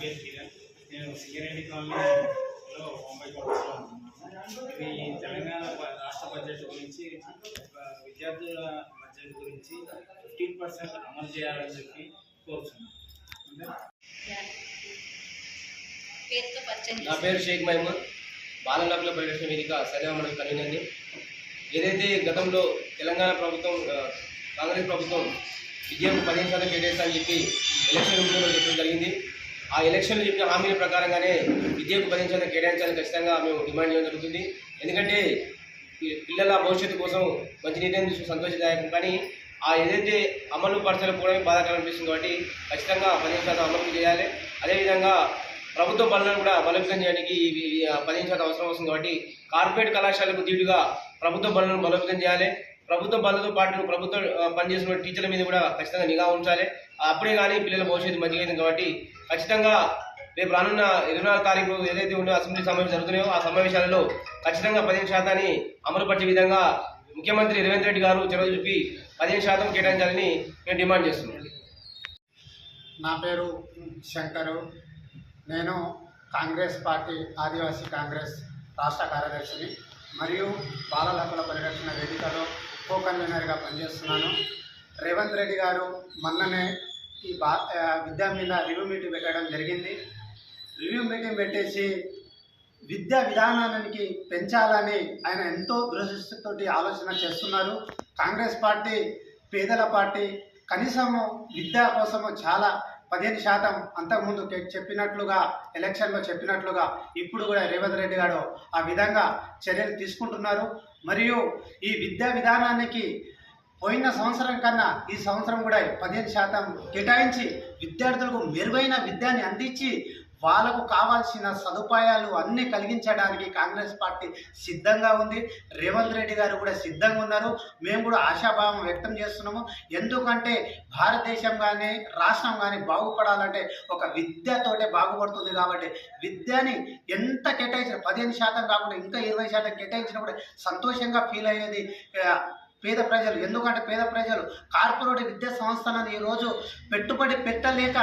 పేరు కిరణ్ నేను సింగరేణి కాలనీలో ముంబై కాలేజ్లో ఉంటున్నాను ఇది తెలంగాణ రాష్ట్ర బడ్జెట్ గురించి విద్యార్థుల బడ్జెట్ గురించి ఫిఫ్టీన్ పర్సెంట్ అమలు చేయాలని చెప్పి కోరుతున్నాను నా పేరు షేక్ మహమూద్. బాలనగర్లో పరిరక్షణ వేదిక సరేనా మనం కన్వీనర్ని ఏదైతే గతంలో తెలంగాణ ప్రభుత్వం కాంగ్రెస్ ప్రభుత్వం విజయం పదిహేను శాతం కేటాయిస్తా అని చెప్పి ఎలక్షన్ చెప్పడం జరిగింది. ఆ ఎలక్షన్లో చెప్పిన హామీల ప్రకారంగానే విద్యకు భరించాలని కేటాయించాలని ఖచ్చితంగా మేము డిమాండ్ చేయడం జరుగుతుంది. ఎందుకంటే పిల్లల భవిష్యత్తు కోసం మంచి నిర్ణయం తీసుకుని సంతోషదాయకం కానీ ఆ ఏదైతే అమలు పరచకపోవడమే బాధాకరం అనిపిస్తుంది కాబట్టి ఖచ్చితంగా పదిహేను శాతం అమలు చేయాలి. అదేవిధంగా ప్రభుత్వ పనులను కూడా బలోపేతం చేయడానికి పదిహేను శాతం అవసరం వస్తుంది కాబట్టి కార్పొరేట్ కళాశాలకు దీటుగా ప్రభుత్వ పనులను బలోపేతం చేయాలి. ప్రభుత్వ పనులతో పాటు ప్రభుత్వం ఆ, పనిచేసిన టీచర్ల మీద కూడా ఖచ్చితంగా నిఘా ఉంచాలి. అప్పుడే కానీ పిల్లల భవిష్యత్తు మంచిగా అయింది కాబట్టి ఖచ్చితంగా రేపు రానున్న ఇరవై నాలుగు తారీఖు ఏదైతే ఉందో అసెంబ్లీ సమావేశం జరుగుతున్నాయో ఆ సమావేశాలలో ఖచ్చితంగా పదిహేను శాతాన్ని అమలుపరిచే విధంగా ముఖ్యమంత్రి రేవంత్ రెడ్డి గారు చొరవ చూపి పదిహేను శాతం కేటాయించాలని మేము డిమాండ్ చేస్తున్నాం. నా పేరు శంకరు. నేను కాంగ్రెస్ పార్టీ ఆదివాసీ కాంగ్రెస్ రాష్ట్ర కార్యదర్శిని. మరియు బాలల హక్కుల పరిరక్షణ వేదికలో కో కన్వీనర్గా పనిచేస్తున్నాను. రేవంత్ రెడ్డి గారు మొన్ననే ఈ బా విద్య విద్యా మీద రివ్యూ మీటింగ్ పెట్టడం జరిగింది. రివ్యూ మీటింగ్ పెట్టేసి విద్యా విధానానికి పెంచాలని ఆయన ఎంతో దృష్టితోటి ఆలోచన చేస్తున్నారు. కాంగ్రెస్ పార్టీ పేదల పార్టీ కనీసము విద్య కోసము చాలా పదిహేను శాతం అంతకుముందు చెప్పినట్లుగా ఎలక్షన్లో చెప్పినట్లుగా ఇప్పుడు కూడా రేవంత్ రెడ్డి గారు ఆ విధంగా చర్యలు తీసుకుంటున్నారు. మరియు ఈ విద్యా విధానానికి పోయిన సంవత్సరం కన్నా ఈ సంవత్సరం కూడా పదిహేను శాతం కేటాయించి విద్యార్థులకు మెరుగైన విద్యని అందించి వాళ్ళకు కావాల్సిన సదుపాయాలు అన్నీ కలిగించడానికి కాంగ్రెస్ పార్టీ సిద్ధంగా ఉంది. రేవంత్ రెడ్డి గారు కూడా సిద్ధంగా ఉన్నారు. మేము కూడా ఆశాభావం వ్యక్తం చేస్తున్నాము. ఎందుకంటే భారతదేశం కానీ రాష్ట్రం కానీ బాగుపడాలంటే ఒక విద్యతోటే బాగుపడుతుంది కాబట్టి విద్యని ఎంత కేటాయించిన పదిహేను శాతం కాకుండా ఇంకా ఇరవై శాతం కేటాయించినా కూడా సంతోషంగా ఫీల్ అయ్యేది పేద ప్రజలు. ఎందుకంటే పేద ప్రజలు కార్పొరేట్ విద్యా సంస్థలను ఈరోజు పెట్టుబడి పెట్టలేక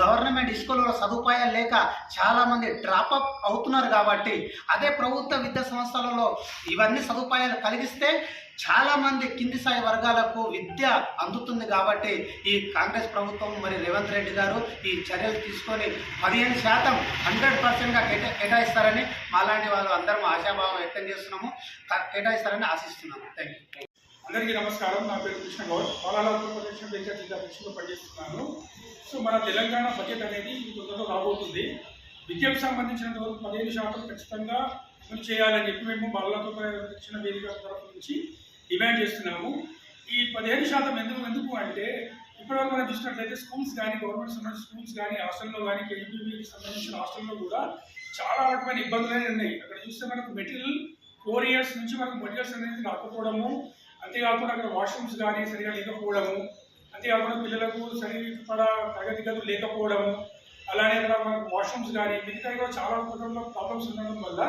గవర్నమెంట్ స్కూళ్ళలో సదుపాయాలు లేక చాలామంది డ్రాపప్ అవుతున్నారు కాబట్టి అదే ప్రభుత్వ విద్యా సంస్థలలో ఇవన్నీ సదుపాయాలు కలిగిస్తే చాలామంది కింది స్థాయి వర్గాలకు విద్య అందుతుంది కాబట్టి ఈ కాంగ్రెస్ ప్రభుత్వం మరి రేవంత్ రెడ్డి గారు ఈ చర్యలు తీసుకొని పదిహేను శాతం హండ్రెడ్ పర్సెంట్గా కేటా కేటాయిస్తారని మాలాంటి వాళ్ళు అందరం ఆశాభావం వ్యక్తం చేస్తున్నాము. కేటాయిస్తారని ఆశిస్తున్నాము. థ్యాంక్ యూ అందరికీ నమస్కారం. నా పేరు కృష్ణ గౌడ్. బాలాలాపూర్ ప్రదేశం దగ్గర జిల్లా పరిషత్లో పనిచేస్తున్నాను. సో మన తెలంగాణ బడ్జెట్ అనేది ఈ తొందరలో రాబోతుంది. విద్యకు సంబంధించినంత వరకు పదిహేను శాతం ఖచ్చితంగా అమలు చేయాలని చెప్పి మేము బాలలతో ప్రదక్షిణ వేదిక తరఫు నుంచి డిమాండ్ చేస్తున్నాము. ఈ పదిహేను శాతం ఎందుకు ఎందుకు అంటే ఇప్పటివరకు మనం చూసినట్లయితే స్కూల్స్ కానీ గవర్నమెంట్ సంబంధించిన స్కూల్స్ కానీ హాస్టల్లో కానీ కేజీబీకి సంబంధించిన హాస్టల్లో కూడా చాలా రకమైన ఇబ్బందులు అనేవి ఉన్నాయి. అక్కడ చూస్తే మనకు మెటీరియల్ ఫోర్ ఇయర్స్ నుంచి మనకు మెటీరియల్స్ అనేది రాకపోవడము అంతేకాకుండా అక్కడ వాష్రూమ్స్ కానీ సరిగా లేకపోవడము అంతేకాకుండా పిల్లలకు సరిపడా తరగతి గదులు లేకపోవడము అలానే అక్కడ మనకు వాష్రూమ్స్ కానీ మిగతా కూడా చాలా రకాల ప్రాబ్లమ్స్ ఉండడం వల్ల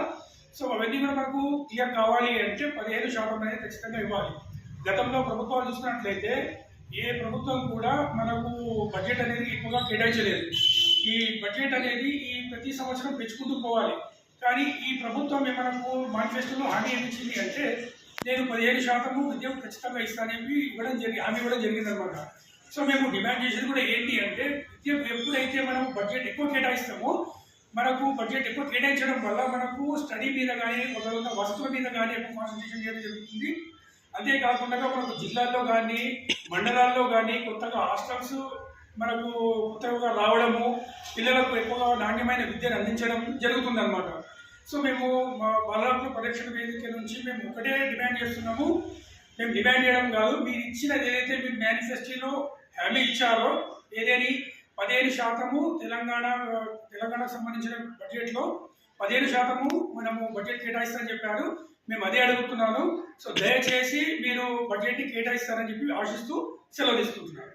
సో అవన్నీ కూడా మనకు క్లియర్ కావాలి అంటే పదిహేను శాతం అనేది ఖచ్చితంగా ఇవ్వాలి. గతంలో ప్రభుత్వాలు చూసినట్లయితే ఏ ప్రభుత్వం కూడా మనకు బడ్జెట్ అనేది ఎక్కువగా కేటాయించలేదు. ఈ బడ్జెట్ అనేది ఈ ప్రతి సంవత్సరం పెంచుకుంటూ పోవాలి. కానీ ఈ ప్రభుత్వం మనకు మేనిఫెస్టోలో హామీ ఏమిచ్చింది అంటే నేను పదిహేను శాతము ఉద్యోగం ఖచ్చితంగా ఇస్తానని ఇవ్వడం జరిగి హామీ ఇవ్వడం జరిగిందనమాట సో మేము డిమాండ్ చేసేది కూడా ఏంటి అంటే విద్య ఎప్పుడైతే మనం బడ్జెట్ ఎక్కువ కేటాయిస్తామో మనకు బడ్జెట్ ఎక్కువ కేటాయించడం వల్ల మనకు స్టడీ మీద కానీ మొదలైన వసతుల మీద కానీ ఎక్కువ కాన్సన్ట్రేషన్ చేయడం జరుగుతుంది. అంతేకాకుండా మనకు జిల్లాల్లో కానీ మండలాల్లో కానీ కొత్తగా హాస్టల్స్ మనకు కొత్తగా రావడము పిల్లలకు ఎక్కువగా నాణ్యమైన విద్యను అందించడం జరుగుతుందన్నమాట. సో మేము మా బాలరాపుల పరీక్షణ వేదిక నుంచి మేము ఒకటే డిమాండ్ చేస్తున్నాము. మేము డిమాండ్ చేయడం కాదు మీరు ఇచ్చినది ఏదైతే మీరు మేనిఫెస్టోలో హామీ ఇచ్చారో ఏదేని పదిహేను శాతము తెలంగాణ తెలంగాణకు సంబంధించిన బడ్జెట్లో పదిహేను శాతము మనము బడ్జెట్ కేటాయిస్తారని చెప్పారు. మేము అదే అడుగుతున్నాను. సో దయచేసి మీరు బడ్జెట్ని కేటాయిస్తారని చెప్పి ఆశిస్తూ సెలవు తీసుకుంటున్నాను.